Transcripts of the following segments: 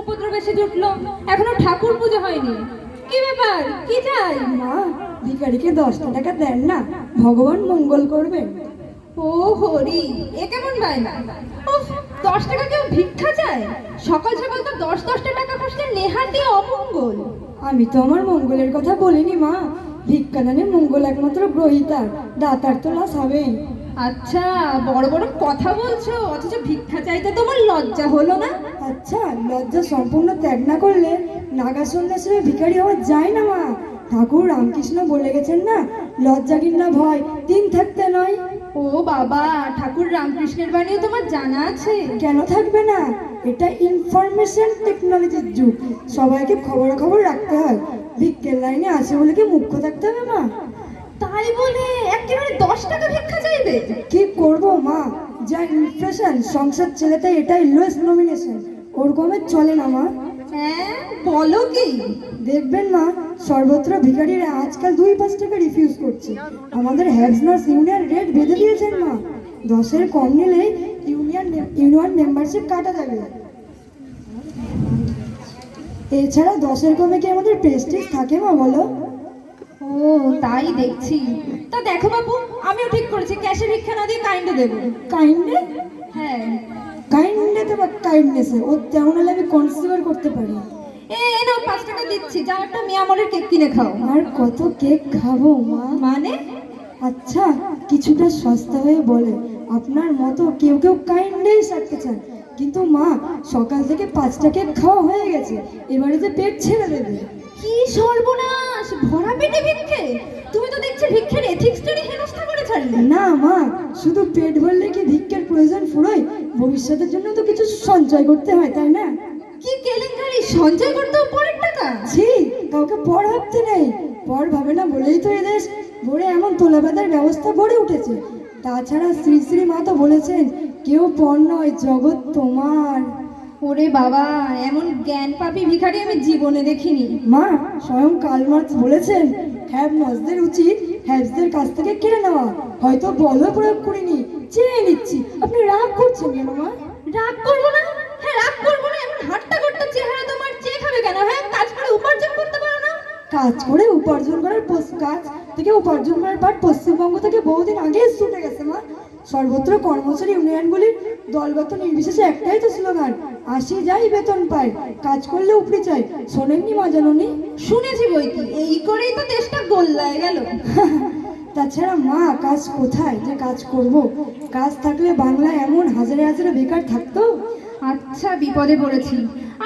উপদ্রব এসে জুটলো। এখনও ঠাকুর পুজো হয়নি। কি ব্যাপার? কি চাই? মা ভিখারিকে দশটা টাকা দেন না। ভগবান মঙ্গল করবেন ও হরি এ কেমন বায়না? দশ টাকা কেউ ভিক্ষা চায়? সকাল সকাল তো দশ দশটা টাকা খসলে নেহাতি অমঙ্গল। আমি তো আমার মঙ্গলের কথা বলিনি মা। ভিক্ষাদানে মঙ্গল একমাত্র গ্রহিতার দাতার তো লাশ হবেই। আচ্ছা বড় বড় কথা বলছো অথচ ভিক্ষা চাইতে তোমার লজ্জা হলো না? আচ্ছা লজ্জা সম্পূর্ণ ত্যাগ না করলে নাগা সন্ন্যাসের ভিখারি হওয়া যায় না মা। ঠাকুর রামকৃষ্ণ বলে গেছেন না লজ্জা কিংবা ভয় দিন থাকতে নয়। ও বাবা ঠাকুর রামকৃষ্ণের বাণীও তোমার জানা আছে? কেন থাকবে না? এটা ইনফরমেশন টেকনোলজির যুগ। সবাইকে খবরাখবর রাখতে হয়। ভিক্ষের লাইনে আছে বলে কি মুখ্য থাকতে হবে মা? তাই বলে একেবারে দশ টাকা ভিক্ষা চাইবে? কি করব মা? যা ইনফ্লেশন সংসার ছেলেতে এটাই লোয়েস্ট নমিনেশন ওরকমের চলে না মা। হ্যাঁ? বলো কি? দেখবেন মা সর্বত্র ভিখারিরা আজকাল দুই পাঁচ টাকা রিফিউজ করছে। আমাদের হ্যাভসনার্স ইউনিয়ন রেট বেঁধে দিয়েছেন মা। দশের কম নিলে ইউনিয়ন ইউনিয়ন মেম্বারশিপ কাটা যাবে। এছাড়া দশের কমে কি আমাদের প্রেস্টিজ থাকে মা বলো? ও তাই দেখছি। তা দেখো বাবু আমিও ঠিক করেছি। ক্যাশে ভিক্ষা না দিয়ে কাইন্ডে দেবো। কাইন্ডে হ্যাঁ। বা কাইন্ডনেসে ও তেমন হলে আমি কনসিডার করতে পারি। এ নাও পাঁচ টাকা দিচ্ছি। যাও একটা মিয়ামলের কেক কিনে খাও। আর কত কেক খাব মা? মানে? আচ্ছা কিছুটা সস্তা হয়ে বলে আপনার মতো কেউ কেউ কাইন্ডেই সারতে চান কিন্তু মা সকাল থেকে পাঁচটা কেক খাওয়া হয়ে গেছে। এবারে যে পেট ছেড়ে দেবে। কি সর্বনাশ! ভরা পেটে ভিক্ষে? তুমি তো দেখছি ভিক্ষের এথিক্সটারই হেনস্থা করে ছাড়লে। না মা শুধু পেট ভরলে কি ভিক্ষের প্রয়োজন ফুরোয়? ভবিষ্যতের জন্য তো কিছু সঞ্চয় করতে হয় তাই না? কি কেলেঙ্কারি? সঞ্চয় করতেও পরের টাকা? ছি কাউকে পর ভাবতে নেই। পর ভাবে না বলেই তো এদেশ ভরে এমন তোলা বাঁধার ব্যবস্থা গড়ে উঠেছে। তাছাড়া শ্রী শ্রী মা তো বলেছেন কেউ পর নয় জগৎ তোমার। ওরে বাবা এমন জ্ঞান পাপি ভিখারি আমি জীবনে দেখিনি। মা স্বয়ং কাল মার্কস বলেছেন হ্যাভ নজদের উচিত হ্যাভসদের কাছ থেকে কেড়ে নেওয়া। হয়তো বলও প্রয়োগ করিনি চেয়ে নিচ্ছি। আপনি রাগ করছেন কেন মা? রাগ করব না? হ্যাঁ রাগ করব না এমন হাট্টা করতে চেহারা তোমার চেয়ে খাবে কেন হ্যাঁ? কাজ করে উপার্জন করতে পারো না? কাজ করে উপার্জন করার কাজ থেকে উপার্জন করার পাট পশ্চিমবঙ্গ থেকে বহুদিন আগে ছুটে গেছে মা। সর্বত্র কর্মচারী ইউনিয়নগুলির দলগত নির্বিশেষে একটাই তো স্লোগান আসি যাই বেতন পাই কাজ করলে উপরি চাই। শোনেননি মা জাননি? শুনেছি বই কি এই করেই তো দেশটা গোল্লায় গেল। তাছাড়া মা কাজ কোথায়? যে কাজ করব? কাজ থাকলে বাংলা এমন হাজারে হাজারে বেকার থাকতো? আচ্ছা বিপদে পড়েছি।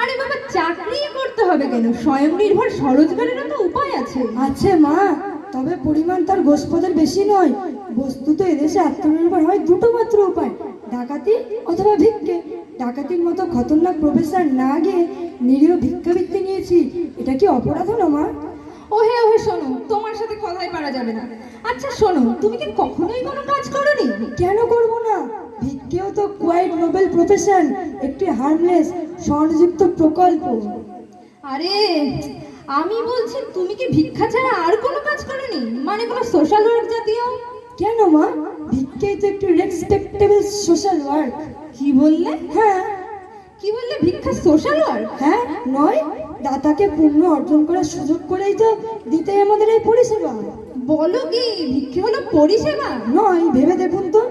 আরে বাবা চাকরি করতে হবে কেন? স্বয়ং নির্ভর স্বরোজগারেরও তো উপায় আছে। আছে মা তবে পরিমাণ তার গোষ্পদের বেশি নয়। বস্তুত এদেশে আত্মনির্ভর হয় দুটো মাত্র উপায় ডাকাতি অথবা ভিক্ষে। ডাকাতির মতো খতরনাক প্রফেসর না গিয়ে নিরীহ ভিক্ষাবৃত্তি নিয়েছি। এটা কি অপরাধ না মা? ওহে ওহে শোনো তোমার সাথে কথাই পারা যাবে না। আচ্ছা শোনো তুমি কি কখনোই কোনো কাজ করোনি? কেন করব না? ভিক্ষেও তো কোয়াইট নোবেল প্রফেশন একটি হার্মলেস স্বর্ণযুক্ত প্রকল্প। আরে আমি বলছি তুমি কি ভিক্ষা ছাড়া আর কোনো কাজ করোনি? মানে কোনো সোশ্যাল ওয়ার্ক জাতীয়? কেন মা? ভিক্ষেই তো একটি রেসপেক্টেবল সোশ্যাল ওয়ার্ক কি বললে? হ্যাঁ। কি বললে? ভিক্ষা সোশ্যাল ওয়ার্ক হ্যাঁ নয়? দাতাকে পূর্ণ অর্জন করার সুযোগ করেই তো দিতে আমাদের এই পরিষেবা। বলো কি ভিক্ষে হলো পরিষেবা? নয় ভেবে দেখুন তো।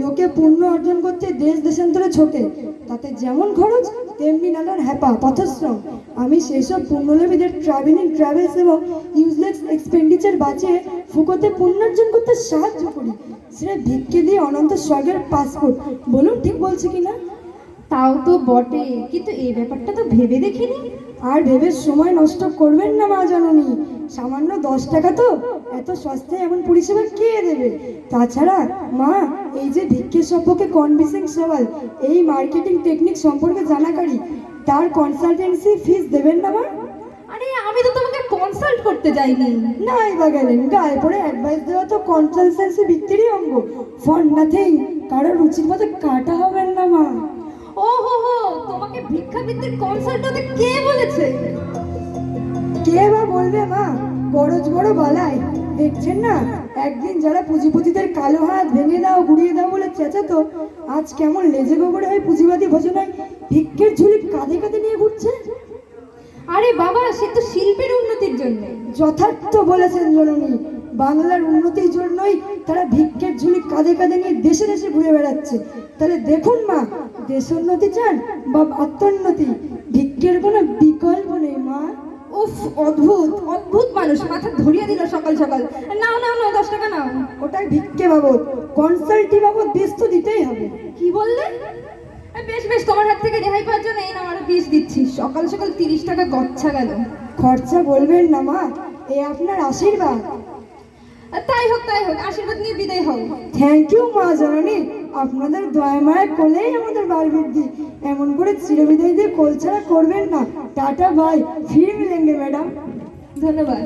লোকে পূর্ণ অর্জন করতে দেশ দেশান্তরে ছোটে। তাতে যেমন খরচ তেমনি নানান হ্যাপা পথশ্রম। আমি সেই সব পূর্ণলোভীদের ট্রাভেলিং ট্রাভেলস এবং ইউজলেস এক্সপেন্ডিচার বাঁচিয়ে ফুকোতে পুণ্যার্জন করতে সাহায্য করি। সেটা ভিক্ষে দিয়ে অনন্ত স্বর্গের পাসপোর্ট বলুন ঠিক বলছি কিনা? তাও তো বটে কিন্তু এই ব্যাপারটা তো ভেবে দেখিনি। আর ভেবে সময় নষ্ট করবেন না মা জাননি। সামান্য দশ টাকা তো এত সস্তায় এমন পরিষেবা কে দেবে? তাছাড়া মা এই যে ভিক্ষের সম্পর্কে কনভিন্সিং সওয়াল এই মার্কেটিং টেকনিক সম্পর্কে জানাকারি তার কনসালটেন্সি ফিস দেবেন না মা? আরে আমি তো তোমাকে কনসাল্ট করতে যাইনি। নাই বা গেলেন গায়ে পড়ে অ্যাডভাইস দেওয়া তো কনসালটেন্সি ভিত্তিরই অঙ্গ। ফর নাথিং কারোর রুচির মতো কাটা হবেন না মা। ও হো হো কনসাল্ট হতে কে বলেছে? কে বা বলবে মা? বড় বালাই দেখছেন না? একদিন যারা পুঁজিপতিদের কালো হাত ভেঙে দাও গুড়িয়ে দাও বলে চেঁচাতো আজ কেমন লেজে গোবরে হয়ে পুঁজিবাদী ভোজনায় ভিক্ষের ঝুলি কাঁধে কাঁধে নিয়ে ঘুরছে? আরে বাবা সে তো শিল্পের উন্নতির জন্য। যথার্থ বলেছেন জননী বাংলার উন্নতির জন্যই তারা ভিক্ষের ঝুলি কাঁধে কাঁধে নিয়ে দেশে দেশে ঘুরে বেড়াচ্ছে। তাহলে দেখুন মা দেশোন্নতি চান বা আত্মোন্নতি ভিক্ষের কোনো বিকল্প নেই মা। উফ অদ্ভুত অদ্ভুত মানুষ মাথা ধরিয়ে দিল সকাল সকাল। নাও নাও নাও দশ টাকা নাও। ওটাই ভিক্ষে বাবদ কনসাল্টি বাবদ বেশ তো দিতেই হবে। কি বললে? বেশ বেশ তোমার হাত থেকে রেহাই পাওয়ার জন্য এই আরও বিষ দিচ্ছি। সকাল সকাল তিরিশ টাকা গচ্ছা গেল। খরচা বলবেন না মা। এ আপনার আশীর্বাদ। তাই হোক তাই হোক আশীর্বাদ নিয়ে বিদায় হও। থ্যাংক ইউ মা জননী। আপনাদের দয়া মায়া কোলেই আমাদের বার বৃদ্ধি এমন করে চিরবিদায় দিয়ে কোল ছাড়া করবেন না। টাটা ভাই ফির মিলেঙ্গে, ম্যাডাম। ধন্যবাদ।